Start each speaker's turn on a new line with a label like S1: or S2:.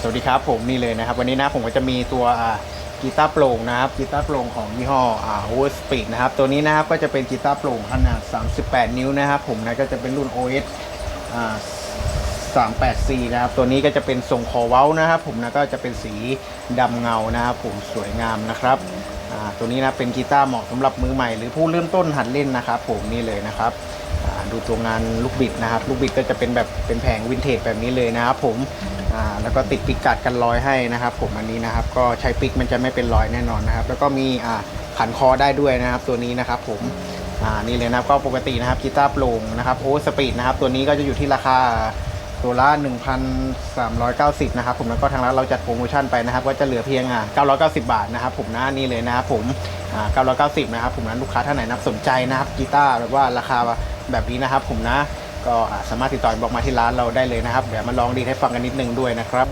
S1: สวัสดีครับผมนี่เลยนะครับ วันนี้นะผมก็จะมีตัวกีตาร์โปร่งนะครับกีตาร์โปร่งของยี่ห้ออ่า Overspeed นะครับตัวนี้นะครับก็จะเป็นกีตาร์โปร่งขนาด 38 นิ้วนะครับผมนะก็จะเป็นรุ่น OS อ่า 38C นะครับ ตัวนี้ก็จะเป็นทรงคอเว้านะครับ ผมนะก็จะเป็นสีดำเงานะครับผมสวยงามนะครับ ตัวนี้นะเป็นกีตาร์เหมาะสำหรับมือใหม่ หรือผู้เริ่มต้นหัดเล่นนะครับผมนี่เลยนะครับดูตัวงานลูกบิดนะครับลูกบิดก็จะเป็นแบบเป็นแผงวินเทจแบบนี้เลยนะครับผมแล้วก็ติดปิกกัดกันรอยให้นะครับ ผมอันนี้นะครับก็ใช้ปิกมันจะไม่เป็นรอยแน่นอนนะครับ แล้วก็มีขันคอได้ด้วยนะครับ ตัวนี้นะครับผมนี่เลยนะครับก็ปกตินะครับกีตาร์โปร่งนะครับโอเวอร์สปีดนะครับตัวนี้ก็จะอยู่ที่ราคา ตัวละ 1,390 นะครับผมแล้วก็ทางร้านเราจัดโปรโมชั่นไปนะครับก็จะเหลือเพียงอ่า990 บาทนะครับผมนะนี่เลยนะครับผมอ่า990 นะครับผมนั้นลูกค้าท่านไหนนับสนใจนะครับกีตาร์แบบว่าราคาแบบนี้นะครับผมนะก็สามารถติดต่อบอกมาที่ร้านเราได้เลยนะครับเดี๋ยวมาลองดีให้ฟังกันนิดนึงด้วยนะครับ